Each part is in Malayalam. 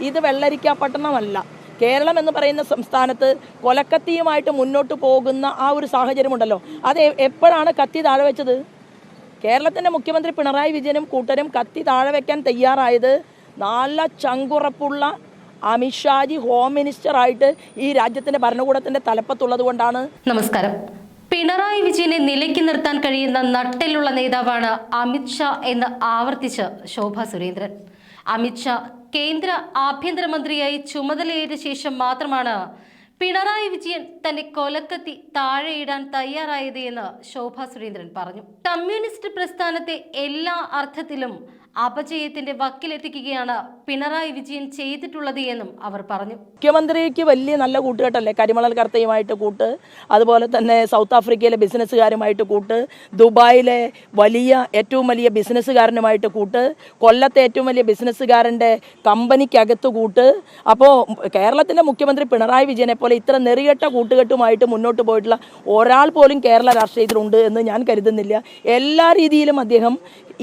ഇത് വെള്ളരിക്ക പട്ടണമല്ല. കേരളം എന്ന് പറയുന്ന സംസ്ഥാനത്ത് കൊലക്കത്തിയുമായിട്ട് മുന്നോട്ട് പോകുന്ന ആ ഒരു സാഹചര്യമുണ്ടല്ലോ. അത് എപ്പോഴാണ് കത്തി താഴെ വെച്ചത്? കേരളത്തിന്റെ മുഖ്യമന്ത്രി പിണറായി വിജയനും കൂട്ടരും കത്തി താഴെ വെക്കാൻ തയ്യാറായത് നല്ല ചങ്കുറപ്പുള്ള അമിത്ഷാജി ഹോം മിനിസ്റ്ററായിട്ട് ഈ രാജ്യത്തിന്റെ ഭരണകൂടത്തിന്റെ തലപ്പത്തുള്ളത് കൊണ്ടാണ്. നമസ്കാരം. പിണറായി വിജയനെ നിലയ്ക്ക് നിർത്താൻ കഴിയുന്ന നട്ടിലുള്ള നേതാവാണ് അമിത്ഷാ എന്ന് ആവർത്തിച്ച് ശോഭ സുരേന്ദ്രൻ. അമിത്ഷാ കേന്ദ്ര ആഭ്യന്തരമന്ത്രിയായി ചുമതലയേറ്റ ശേഷം മാത്രമാണ് പിണറായി വിജയൻ തന്റെ കൊലക്കത്തി താഴെയിടാൻ തയ്യാറായത് എന്ന് ശോഭ സുരേന്ദ്രൻ പറഞ്ഞു. കമ്മ്യൂണിസ്റ്റ് പ്രസ്ഥാനത്തെ എല്ലാ അർത്ഥത്തിലും അപജയത്തിന്റെ വക്കിലെത്തിക്കുകയാണ് പിണറായി വിജയൻ ചെയ്തിട്ടുള്ളത് എന്നും അവർ പറഞ്ഞു. മുഖ്യമന്ത്രിക്ക് വലിയ നല്ല കൂട്ടുകെട്ടല്ലേ? കരിമണൽ കർത്തയുമായിട്ട് കൂട്ട് അതുപോലെ തന്നെ സൗത്ത് ആഫ്രിക്കയിലെ ബിസിനസ്സുകാരുമായിട്ട് കൂട്ട് ദുബായിലെ വലിയ ഏറ്റവും വലിയ ബിസിനസ്സുകാരനുമായിട്ട് കൂട്ട് കൊല്ലത്തെ ഏറ്റവും വലിയ ബിസിനസ്സുകാരന്റെ കമ്പനിക്കകത്ത് കൂട്ട്. അപ്പോൾ കേരളത്തിന്റെ മുഖ്യമന്ത്രി പിണറായി വിജയനെ പോലെ ഇത്ര നെറികെട്ട കൂട്ടുകെട്ടുമായിട്ട് മുന്നോട്ട് പോയിട്ടുള്ള ഒരാൾ പോലും കേരള രാഷ്ട്രീയത്തിലുണ്ട് എന്ന് ഞാൻ കരുതുന്നില്ല. എല്ലാ രീതിയിലും അദ്ദേഹം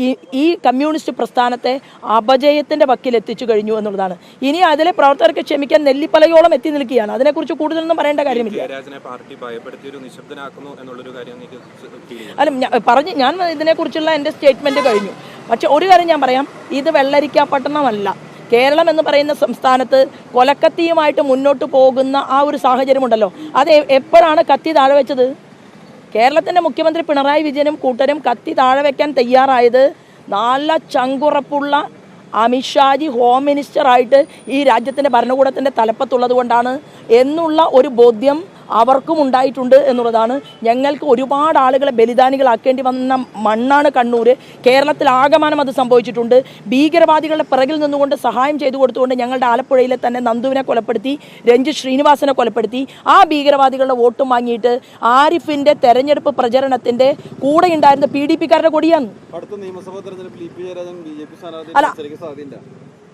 ഈ ഈ കമ്മ്യൂണിസ്റ്റ് പ്രസ്ഥാനത്തെ അപജയത്തിന്റെ വക്കിൽ എത്തിച്ചു കഴിഞ്ഞു എന്നുള്ളതാണ്. ഇനി അതിലെ പ്രവർത്തകർക്ക് ക്ഷമിക്കാൻ നെല്ലിപ്പലയോളം എത്തി നിൽക്കുകയാണ്. അതിനെക്കുറിച്ച് കൂടുതലൊന്നും പറയേണ്ട കാര്യമില്ല. അല്ല ഞാൻ പറഞ്ഞ് ഞാൻ ഇതിനെക്കുറിച്ചുള്ള എന്റെ സ്റ്റേറ്റ്മെന്റ് കഴിഞ്ഞു. പക്ഷെ ഒരു കാര്യം ഞാൻ പറയാം. ഇത് വെള്ളരിക്ക പട്ടണമല്ല. കേരളം എന്ന് പറയുന്ന സംസ്ഥാനത്ത് കൊലക്കത്തിയുമായിട്ട് മുന്നോട്ട് പോകുന്ന ആ ഒരു സാഹചര്യമുണ്ടല്ലോ. അത് എപ്പോഴാണ് കത്തി താഴെ വെച്ചത്? കേരളത്തിന്റെ മുഖ്യമന്ത്രി പിണറായി വിജയനും കൂട്ടരും കത്തി താഴെ വയ്ക്കാൻ തയ്യാറായത് നല്ല ചങ്കുറപ്പുള്ള അമിത്ഷാജി ഹോം മിനിസ്റ്ററായിട്ട് ഈ രാജ്യത്തിന്റെ ഭരണകൂടത്തിന്റെ തലപ്പത്തുള്ളത് കൊണ്ടാണ് എന്നുള്ള ഒരു ബോധ്യം അവർക്കും ഉണ്ടായിട്ടുണ്ട് എന്നുള്ളതാണ്. ഞങ്ങൾക്ക് ഒരുപാട് ആളുകളെ ബലിദാനികളാക്കേണ്ടി വന്ന മണ്ണാണ് കണ്ണൂർ കേരളത്തിൽ ആകമാനം അത് സംഭവിച്ചിട്ടുണ്ട്. ഭീകരവാദികളുടെ പിറകിൽ നിന്നുകൊണ്ട് സഹായം ചെയ്തു കൊടുത്തുകൊണ്ട് ഞങ്ങളുടെ ആലപ്പുഴയിലെ തന്നെ നന്ദുവിനെ കൊലപ്പെടുത്തി രഞ്ജിത് ശ്രീനിവാസനെ കൊലപ്പെടുത്തി. ആ ഭീകരവാദികളുടെ വോട്ടും വാങ്ങിയിട്ട് ആരിഫിന്റെ തെരഞ്ഞെടുപ്പ് പ്രചരണത്തിന്റെ കൂടെ ഉണ്ടായിരുന്ന പി ഡി പിക്കാരുടെ കൊടിയാണ്. അല്ല.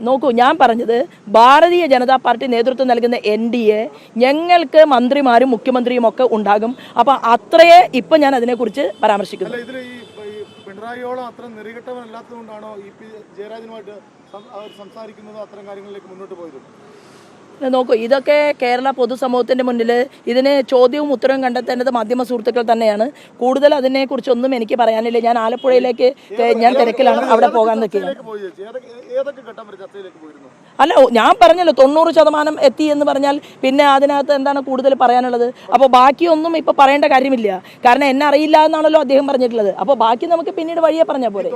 നോക്കൂ ഞാൻ പറഞ്ഞത് ഭാരതീയ ജനതാ പാർട്ടി നേതൃത്വം നൽകുന്ന എൻ ഡി എ ഞങ്ങൾക്ക് മന്ത്രിമാരും മുഖ്യമന്ത്രിയും ഒക്കെ ഉണ്ടാകും. അപ്പം അത്രയേ ഇപ്പം ഞാൻ അതിനെക്കുറിച്ച് പരാമർശിക്കുന്നു. പിണറായിയോളം അത്ര നെറികെട്ടവനല്ലാത്തതുകൊണ്ടാണോ ഇ പി ജയരാജനുമായിട്ട് സംസാരിക്കുന്നത് അത്തരം കാര്യങ്ങളിലേക്ക് മുന്നോട്ട് പോയത്? നോക്കൂ ഇതൊക്കെ കേരള പൊതുസമൂഹത്തിന്റെ മുന്നിൽ ഇതിന് ചോദ്യവും ഉത്തരവും കണ്ടെത്തേണ്ടത് മാധ്യമ സുഹൃത്തുക്കൾ തന്നെയാണ്. കൂടുതൽ അതിനെക്കുറിച്ചൊന്നും എനിക്ക് പറയാനില്ല. ഞാൻ ആലപ്പുഴയിലേക്ക് ഞാൻ തിരക്കിലാണ് അവിടെ പോകാൻ നിൽക്കുകയാണ് അല്ല ഞാൻ പറഞ്ഞല്ലോ തൊണ്ണൂറ് ശതമാനം എത്തി എന്ന് പറഞ്ഞാൽ പിന്നെ അതിനകത്ത് എന്താണ് കൂടുതൽ പറയാനുള്ളത്? അപ്പോൾ ബാക്കിയൊന്നും ഇപ്പോൾ പറയേണ്ട കാര്യമില്ല. കാരണം എന്നെ അറിയില്ല എന്നാണല്ലോ അദ്ദേഹം പറഞ്ഞിട്ടുള്ളത്. അപ്പോൾ ബാക്കി നമുക്ക് പിന്നീട് വഴിയെ പറഞ്ഞാൽ പോലെ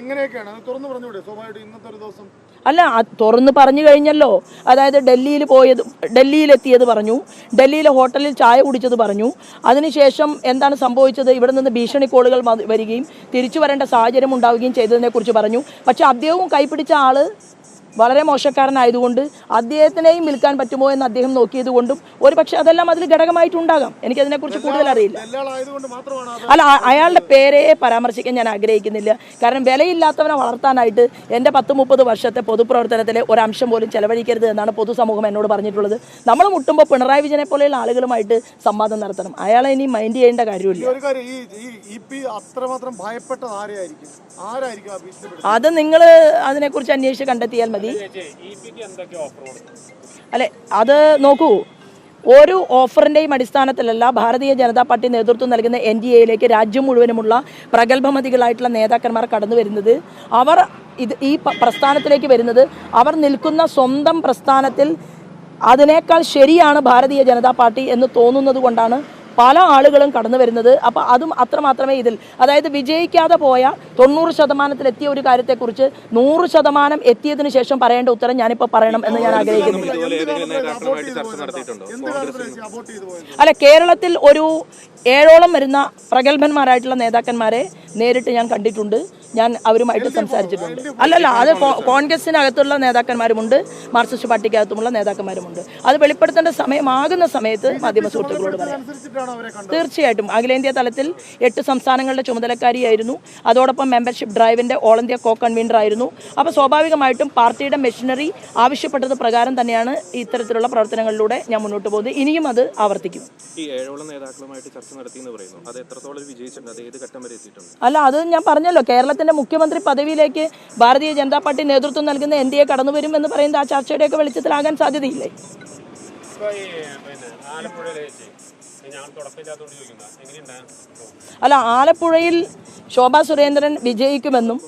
എങ്ങനെയൊക്കെയാണ്? തുറന്നു പറഞ്ഞൂടെ? സ്വാഭാവികമായിട്ട് ഇന്നത്തെ ഒരു ദിവസം അല്ല തുറന്ന് പറഞ്ഞു കഴിഞ്ഞല്ലോ. അതായത് ഡൽഹിയിൽ പോയത് ഡൽഹിയിലെത്തിയത് പറഞ്ഞു. ഡൽഹിയിലെ ഹോട്ടലിൽ ചായ കുടിച്ചത് പറഞ്ഞു. അതിനുശേഷം എന്താണ് സംഭവിച്ചത്? ഇവിടെ നിന്ന് ഭീഷണി കോളുകൾ വരികയും തിരിച്ചു വരേണ്ട സാഹചര്യം ഉണ്ടാവുകയും ചെയ്തതിനെക്കുറിച്ച് പറഞ്ഞു. പക്ഷേ അദ്ദേഹവും കൈപ്പിടിച്ച ആൾ വളരെ മോശക്കാരനായതുകൊണ്ട് അദ്ദേഹത്തിനെയും വിൽക്കാൻ പറ്റുമോ എന്ന് അദ്ദേഹം നോക്കിയത് കൊണ്ടും ഒരു പക്ഷേ അതെല്ലാം അതിൽ ഘടകമായിട്ടുണ്ടാകാം. എനിക്കതിനെക്കുറിച്ച് കൂടുതൽ അറിയില്ല അല്ല അയാളുടെ പേരെ പരാമർശിക്കാൻ ഞാൻ ആഗ്രഹിക്കുന്നില്ല. കാരണം വിലയില്ലാത്തവനെ വളർത്താനായിട്ട് എന്റെ പത്ത് മുപ്പത് വർഷത്തെ പൊതുപ്രവർത്തനത്തിലെ ഒരംശം പോലും ചെലവഴിക്കരുത് എന്നാണ് പൊതുസമൂഹം എന്നോട് പറഞ്ഞിട്ടുള്ളത്. നമ്മൾ മുട്ടുമ്പോൾ പിണറായി വിജയനെ പോലെയുള്ള ആളുകളുമായിട്ട് സംവാദം നടത്തണം. അയാളെ ഇനി മൈൻഡ് ചെയ്യേണ്ട കാര്യമില്ല. അത് നിങ്ങൾ അതിനെക്കുറിച്ച് അന്വേഷിച്ച് കണ്ടെത്തിയാൽ മതി. അല്ലെ അത് നോക്കൂ. ഒരു ഓഫറിന്റെയും അടിസ്ഥാനത്തിലല്ല ഭാരതീയ ജനതാ പാർട്ടി നേതൃത്വം നൽകുന്ന എൻ ഡി എയിലേക്ക് രാജ്യം മുഴുവനുമുള്ള പ്രഗത്ഭമതികളായിട്ടുള്ള നേതാക്കന്മാർ കടന്നു വരുന്നത്. അവർ ഇത് ഈ പ്രസ്ഥാനത്തിലേക്ക് വരുന്നത് അവർ നിൽക്കുന്ന സ്വന്തം പ്രസ്ഥാനത്തിൽ അതിനേക്കാൾ ശരിയാണ് ഭാരതീയ ജനതാ പാർട്ടി എന്ന് തോന്നുന്നത് കൊണ്ടാണ് പല ആളുകളും കടന്നു വരുന്നത്. അപ്പോൾ അതും അത്ര മാത്രമേ ഇതിൽ അതായത് വിജയിക്കാതെ പോയ തൊണ്ണൂറ് ശതമാനത്തിലെത്തിയ ഒരു കാര്യത്തെക്കുറിച്ച് നൂറ് ശതമാനം എത്തിയതിനു ശേഷം പറയേണ്ട ഉത്തരം ഞാനിപ്പോൾ പറയണം എന്ന് ഞാൻ പോയത് അല്ല കേരളത്തിൽ ഒരു ഏഴോളം വരുന്ന പ്രഗത്ഭന്മാരായിട്ടുള്ള നേതാക്കന്മാരെ നേരിട്ട് ഞാൻ കണ്ടിട്ടുണ്ട്. ഞാൻ അവരുമായിട്ട് സംസാരിച്ചിട്ടുണ്ട്. അല്ലല്ല അത് കോൺഗ്രസിനകത്തുള്ള നേതാക്കന്മാരുമുണ്ട് മാർക്സിസ്റ്റ് പാർട്ടിക്കകത്തുമുള്ള നേതാക്കന്മാരുമുണ്ട്. അത് വെളിപ്പെടുത്തേണ്ട സമയമാകുന്ന സമയത്ത് മാധ്യമ സുഹൃത്തുക്കളോട് പറയാം. തീർച്ചയായിട്ടും. അഖിലേന്ത്യാ തലത്തിൽ എട്ട് സംസ്ഥാനങ്ങളുടെ ചുമതലക്കാരിയായിരുന്നു. അതോടൊപ്പം മെമ്പർഷിപ്പ് ഡ്രൈവിന്റെ ഓൾ ഇന്ത്യ കോ കൺവീനർ ആയിരുന്നു. അപ്പോൾ സ്വാഭാവികമായിട്ടും പാർട്ടിയുടെ മെഷീനറി ആവശ്യപ്പെട്ടത് പ്രകാരം തന്നെയാണ് ഇത്തരത്തിലുള്ള പ്രവർത്തനങ്ങളിലൂടെ ഞാൻ മുന്നോട്ട് പോകുന്നത്. ഇനിയും അത് ആവർത്തിക്കും. ഈ ഏഴോളം നേതാക്കളുമായിട്ട് ചർച്ച നടത്തി എന്ന് പറയുന്നു. അത് എത്രത്തോളം വിജയിച്ചിട്ടുണ്ട്? അത് ഏത് ഘട്ടം വരെ എത്തിയിട്ടുണ്ട്? അല്ല അത് ഞാൻ പറഞ്ഞല്ലോ. കേരളത്തിന്റെ കേരളത്തിന്റെ മുഖ്യമന്ത്രി പദവിയിലേക്ക് ഭാരതീയ ജനതാ പാർട്ടി നേതൃത്വം നൽകുന്ന എൻ ഡി എ കടന്നു വരും എന്ന് പറയുന്നത് ആ ചർച്ചയുടെയൊക്കെ വെളിച്ചത്തിലാകാൻ സാധ്യതയില്ലേ? അല്ല ആലപ്പുഴയിൽ ശോഭാ സുരേന്ദ്രൻ വിജയിക്കുമെന്നും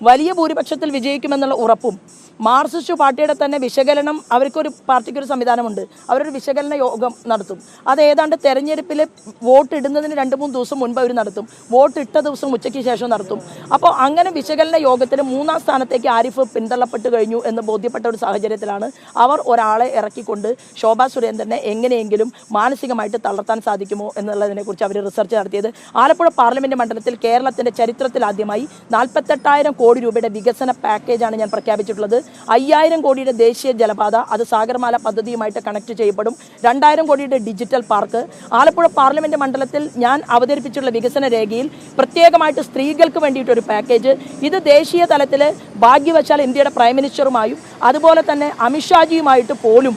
വലിയ ഭൂരിപക്ഷത്തിൽ വിജയിക്കുമെന്നുള്ള ഉറപ്പും മാർക്സിസ്റ്റ് പാർട്ടിയുടെ തന്നെ വിശകലനം അവർക്കൊരു പാർട്ടിക്കൊരു സംവിധാനമുണ്ട്. അവരൊരു വിശകലന യോഗം നടത്തും. അത് ഏതാണ്ട് തെരഞ്ഞെടുപ്പിൽ വോട്ട് ഇടുന്നതിന് രണ്ട് മൂന്ന് ദിവസം മുൻപ് അവർ നടത്തും. വോട്ട് ഇട്ട ദിവസം ഉച്ചയ്ക്ക് ശേഷം നടത്തും. അപ്പോൾ അങ്ങനെ വിശകലന യോഗത്തിൽ മൂന്നാം സ്ഥാനത്തേക്ക് ആരിഫ് പിന്തള്ളപ്പെട്ട് കഴിഞ്ഞു എന്ന് ബോധ്യപ്പെട്ട ഒരു സാഹചര്യത്തിലാണ് അവർ ഒരാളെ ഇറക്കിക്കൊണ്ട് ശോഭാ സുരേന്ദ്രനെ എങ്ങനെയെങ്കിലും മാനസികമായിട്ട് തളർത്താൻ സാധിക്കുമോ എന്നുള്ളതിനെക്കുറിച്ച് അവർ റിസർച്ച് നടത്തിയത്. ആലപ്പുഴ പാർലമെന്റ് മണ്ഡലത്തിൽ കേരളത്തിന്റെ ചരിത്രത്തിൽ ആദ്യമായി നാൽപ്പത്തെട്ടായിരം കോടി രൂപയുടെ വികസന പാക്കേജാണ് ഞാൻ പ്രഖ്യാപിച്ചിട്ടുള്ളത്. അയ്യായിരം കോടിയുടെ ദേശീയ ജലപാത അത് സാഗർമാല പദ്ധതിയുമായിട്ട് കണക്ട് ചെയ്യപ്പെടും. രണ്ടായിരം കോടിയുടെ ഡിജിറ്റൽ പാർക്ക് ആലപ്പുഴ പാർലമെന്റ് മണ്ഡലത്തിൽ ഞാൻ അവതരിപ്പിച്ചുള്ള വികസന രേഖയിൽ പ്രത്യേകമായിട്ട് സ്ത്രീകൾക്ക് വേണ്ടിയിട്ടൊരു പാക്കേജ് ഇത് ദേശീയ തലത്തിൽ ഭാഗ്യവശാൽ ഇന്ത്യയുടെ പ്രൈം മിനിസ്റ്ററുമായും അതുപോലെ തന്നെ അമിത്ഷാജിയുമായിട്ട് പോലും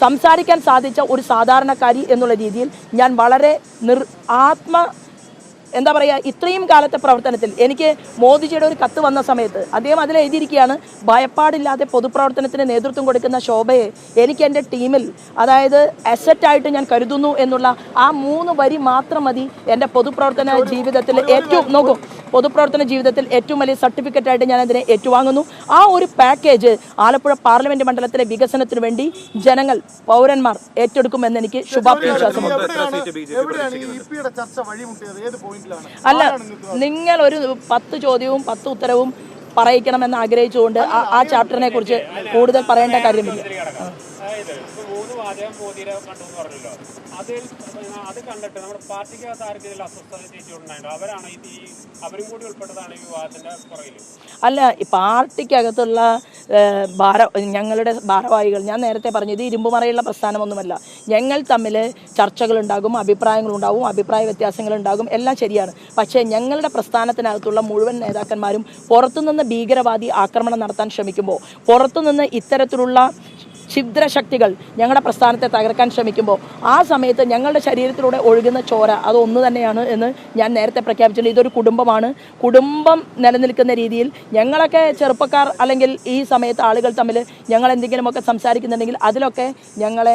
സംസാരിക്കാൻ സാധിച്ച ഒരു സാധാരണക്കാരി എന്നുള്ള രീതിയിൽ ഞാൻ വളരെ നിർ ആത്മ എന്താ പറയുക ഇത്രയും കാലത്തെ പ്രവർത്തനത്തിൽ എനിക്ക് മോദിജിയുടെ ഒരു കത്ത് വന്ന സമയത്ത് അദ്ദേഹം അതിൽ എഴുതിയിരിക്കുകയാണ് ഭയപ്പാടില്ലാതെ പൊതുപ്രവർത്തനത്തിന് നേതൃത്വം കൊടുക്കുന്ന ശോഭയെ എനിക്ക് എന്റെ ടീമിൽ അതായത് അസറ്റായിട്ട് ഞാൻ കരുതുന്നു എന്നുള്ള ആ മൂന്ന് വരി മാത്രം മതി എന്റെ പൊതുപ്രവർത്തന ജീവിതത്തിൽ ഏറ്റവും നോക്കൂ പൊതുപ്രവർത്തന ജീവിതത്തിൽ ഏറ്റവും വലിയ സർട്ടിഫിക്കറ്റ് ആയിട്ട് ഞാൻ അതിനെ ഏറ്റുവാങ്ങുന്നു. ആ ഒരു പാക്കേജ് ആലപ്പുഴ പാർലമെന്റ് മണ്ഡലത്തിലെ വികസനത്തിന് വേണ്ടി ജനങ്ങൾ പൗരന്മാർ ഏറ്റെടുക്കുമെന്ന് എനിക്ക് ശുഭാപ്തി വിശ്വാസമുണ്ട് അല്ല നിങ്ങൾ ഒരു പത്ത് ചോദ്യവും പത്ത് ഉത്തരവും പറയിക്കണമെന്ന് ആഗ്രഹിച്ചുകൊണ്ട് ആ- ആ ചാപ്റ്ററിനെ കുറിച്ച് കൂടുതൽ പറയേണ്ട കാര്യമില്ല. അതിൽ അത് കണ്ടിട്ട് നമ്മുടെ പാർട്ടിക്കകത്ത് ആർക്കെങ്കിലും അസ്വസ്ഥത അവരാണ് ഈ അവരും കൂടി ഉൾപ്പെട്ടതാണ് ഈ വിവാദത്തിന്റെ പുറകിൽ? അല്ല പാർട്ടിക്കകത്തുള്ള ഭാര ഞങ്ങളുടെ ഭാരവാഹികൾ ഞാൻ നേരത്തെ പറഞ്ഞു ഇത് ഇരുമ്പുമറയുള്ള പ്രസ്ഥാനമൊന്നുമല്ല. ഞങ്ങൾ തമ്മിൽ ചർച്ചകളുണ്ടാകും അഭിപ്രായങ്ങളുണ്ടാകും അഭിപ്രായ വ്യത്യാസങ്ങളുണ്ടാകും എല്ലാം ശരിയാണ്. പക്ഷേ ഞങ്ങളുടെ പ്രസ്ഥാനത്തിനകത്തുള്ള മുഴുവൻ നേതാക്കന്മാരും പുറത്തുനിന്ന് ഭീകരവാദി ആക്രമണം നടത്താൻ ശ്രമിക്കുമ്പോൾ പുറത്തുനിന്ന് ഇത്തരത്തിലുള്ള ഛിദ്രശക്തികൾ ഞങ്ങളുടെ പ്രസ്ഥാനത്തെ തകർക്കാൻ ശ്രമിക്കുമ്പോൾ ആ സമയത്ത് ഞങ്ങളുടെ ശരീരത്തിലൂടെ ഒഴുകുന്ന ചോര അത് ഒന്ന് തന്നെയാണ് എന്ന് ഞാൻ നേരത്തെ പ്രഖ്യാപിച്ചിട്ടുണ്ട്. ഇതൊരു കുടുംബമാണ്. കുടുംബം നിലനിൽക്കുന്ന രീതിയിൽ ഞങ്ങളൊക്കെ ചെറുപ്പക്കാർ അല്ലെങ്കിൽ ഈ സമയത്ത് ആളുകൾ തമ്മിൽ ഞങ്ങൾ എന്തെങ്കിലുമൊക്കെ സംസാരിക്കുന്നുണ്ടെങ്കിൽ അതിലൊക്കെ ഞങ്ങളെ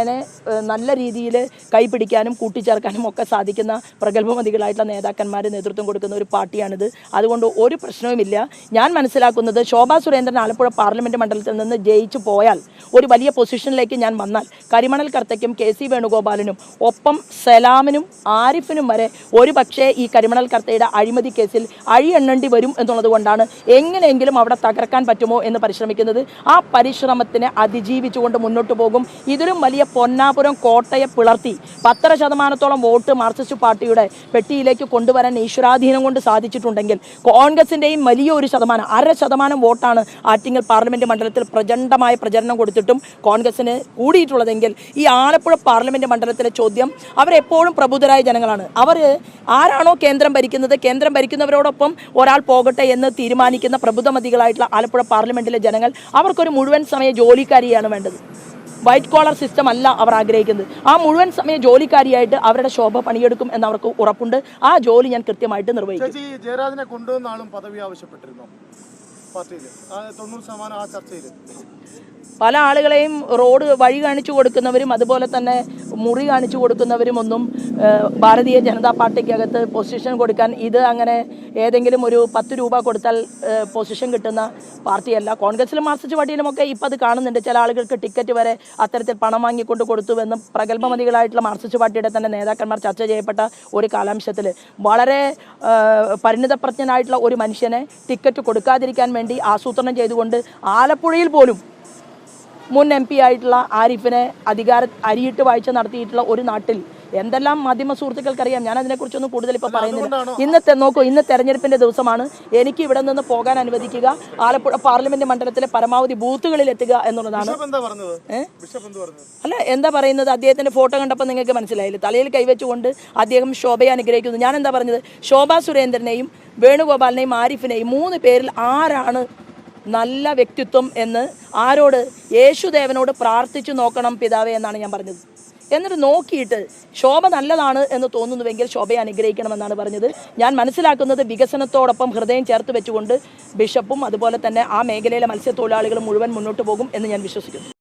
നല്ല രീതിയിൽ കൈപിടിക്കാനും കൂട്ടിച്ചേർക്കാനും ഒക്കെ സാധിക്കുന്ന പ്രഗത്ഭമതികളായിട്ടുള്ള നേതാക്കന്മാർ നേതൃത്വം കൊടുക്കുന്ന ഒരു പാർട്ടിയാണിത്. അതുകൊണ്ട് ഒരു പ്രശ്നവുമില്ല. ഞാൻ മനസ്സിലാക്കുന്നത് ശോഭാ സുരേന്ദ്രൻ ആലപ്പുഴ പാർലമെന്റ് മണ്ഡലത്തിൽ നിന്ന് ജയിച്ചു പോയാൽ ഒരു വലിയ പൊസിഷനിലേക്ക് ഞാൻ വന്നാൽ കരിമണൽ കർത്തയ്ക്കും കെ സി വേണുഗോപാലിനും ഒപ്പം സലാമിനും ആരിഫിനും വരെ ഒരു പക്ഷേ ഈ കരിമണൽ കർത്തയുടെ അഴിമതി കേസിൽ അഴി എണ്ണേണ്ടി വരും എന്നുള്ളത് കൊണ്ടാണ് എങ്ങനെയെങ്കിലും അവിടെ തകർക്കാൻ പറ്റുമോ എന്ന് പരിശ്രമിക്കുന്നത്. ആ പരിശ്രമത്തിനെ അതിജീവിച്ചുകൊണ്ട് മുന്നോട്ട് പോകും. ഇതിലും വലിയ പൊന്നാപുരം കോട്ടയെ പിളർത്തി പത്തര ശതമാനത്തോളം വോട്ട് മാർക്സിസ്റ്റ് പാർട്ടിയുടെ പെട്ടിയിലേക്ക് കൊണ്ടുവരാൻ ഈശ്വരാധീനം കൊണ്ട് സാധിച്ചിട്ടുണ്ടെങ്കിൽ കോൺഗ്രസിന്റെയും വലിയ ഒരു ശതമാനം അര ശതമാനം വോട്ടാണ് ആറ്റിങ്ങൽ പാർലമെന്റ് മണ്ഡലത്തിൽ പ്രചണ്ഡമായ പ്രചരണം കൊടുത്തിട്ടും കോൺഗ്രസിന് കൂടിയിട്ടുള്ളതെങ്കിൽ ഈ ആലപ്പുഴ പാർലമെന്റ് മണ്ഡലത്തിലെ ചോദ്യം അവരെപ്പോഴും പ്രബുദ്ധരായ ജനങ്ങളാണ്. അവർ ആരാണോ കേന്ദ്രം ഭരിക്കുന്നത് കേന്ദ്രം ഭരിക്കുന്നവരോടൊപ്പം ഒരാൾ പോകട്ടെ എന്ന് തീരുമാനിക്കുന്ന പ്രബുദ്ധമതികളായിട്ടുള്ള ആലപ്പുഴ പാർലമെന്റിലെ ജനങ്ങൾ അവർക്കൊരു മുഴുവൻ സമയ ജോലിക്കാരിയാണ് വേണ്ടത്. വൈറ്റ് കോളർ സിസ്റ്റം അല്ല അവർ ആഗ്രഹിക്കുന്നത്. ആ മുഴുവൻ സമയ ജോലിക്കാരിയായിട്ട് അവരുടെ ശോഭ പണിയെടുക്കും എന്ന് അവർക്ക് ഉറപ്പുണ്ട്. ആ ജോലി ഞാൻ കൃത്യമായിട്ട് നിർവഹിക്കും. ജയരാജനെ കൊണ്ടുവന്ന പദവി ആവശ്യപ്പെട്ടിരുന്നു? പല ആളുകളെയും റോഡ് വഴി കാണിച്ചു കൊടുക്കുന്നവരും അതുപോലെ തന്നെ മുറി കാണിച്ചു കൊടുക്കുന്നവരും ഒന്നും ഭാരതീയ ജനതാ പാർട്ടിക്കകത്ത് പൊസിഷൻ കൊടുക്കാൻ ഇത് അങ്ങനെ ഏതെങ്കിലും ഒരു പത്ത് രൂപ കൊടുത്താൽ പൊസിഷൻ കിട്ടുന്ന പാർട്ടിയല്ല. കോൺഗ്രസിലും മാർക്സിസ്റ്റ് പാർട്ടിയിലും ഒക്കെ ഇപ്പം അത് കാണുന്നുണ്ട്. ചില ആളുകൾക്ക് ടിക്കറ്റ് വരെ അത്തരത്തിൽ പണം വാങ്ങിക്കൊണ്ട് കൊടുത്തുവെന്നും പ്രഗത്ഭമതികളായിട്ടുള്ള മാർക്സിസ്റ്റ് പാർട്ടിയുടെ തന്നെ നേതാക്കന്മാർ ചർച്ച ചെയ്യപ്പെട്ട ഒരു കാലാംശത്തിൽ വളരെ പരിണിതപ്രജ്ഞനായിട്ടുള്ള ഒരു മനുഷ്യനെ ടിക്കറ്റ് കൊടുക്കാതിരിക്കാൻ ആസൂത്രണം ചെയ്തുകൊണ്ട് ആലപ്പുഴയിൽ പോലും മുൻ എം പി ആയിട്ടുള്ള ആരിഫിനെ അധികാര അരിയിട്ട് വാഴ്ച നടത്തിയിട്ടുള്ള ഒരു നാട്ടിൽ എന്തെല്ലാം മാധ്യമ സുഹൃത്തുക്കൾക്കറിയാം? ഞാൻ അതിനെക്കുറിച്ചൊന്നും കൂടുതൽ ഇപ്പോൾ പറയുന്നില്ല. ഇന്നത്തെ നോക്കൂ ഇന്ന് തെരഞ്ഞെടുപ്പിന്റെ ദിവസമാണ്. എനിക്ക് ഇവിടെ നിന്ന് പോകാൻ അനുവദിക്കുക. ആലപ്പുഴ പാർലമെന്റ് മണ്ഡലത്തിലെ പരമാവധി ബൂത്തുകളിൽ എത്തുക എന്നുള്ളതാണ്. അല്ല എന്താ പറയുന്നത്? അദ്ദേഹത്തിന്റെ ഫോട്ടോ കണ്ടപ്പോൾ നിങ്ങൾക്ക് മനസ്സിലായില്ലേ? തലയിൽ കൈവച്ചുകൊണ്ട് അദ്ദേഹം ശോഭയെ അനുഗ്രഹിക്കുന്നു. ഞാൻ എന്താ പറഞ്ഞത്? ശോഭാ സുരേന്ദ്രനെയും വേണുഗോപാലിനെയും ആരിഫിനെയും മൂന്ന് പേരിൽ ആരാണ് നല്ല വ്യക്തിത്വം എന്ന് ആരോട്? യേശുദേവനോട് പ്രാർത്ഥിച്ചു നോക്കണം പിതാവേ എന്നാണ് ഞാൻ പറഞ്ഞത്. എന്നിട്ട് നോക്കിയിട്ട് ശോഭ നല്ലതാണ് എന്ന് തോന്നുന്നുവെങ്കിൽ ശോഭയെ അനുഗ്രഹിക്കണമെന്നാണ് പറഞ്ഞത്. ഞാൻ മനസ്സിലാക്കുന്നത് വികസനത്തോടൊപ്പം ഹൃദയം ചേർത്ത് വെച്ചുകൊണ്ട് ബിഷപ്പും അതുപോലെ തന്നെ ആ മേഖലയിലെ മത്സ്യത്തൊഴിലാളികളും മുഴുവൻ മുന്നോട്ട് പോകും എന്ന് ഞാൻ വിശ്വസിക്കുന്നു.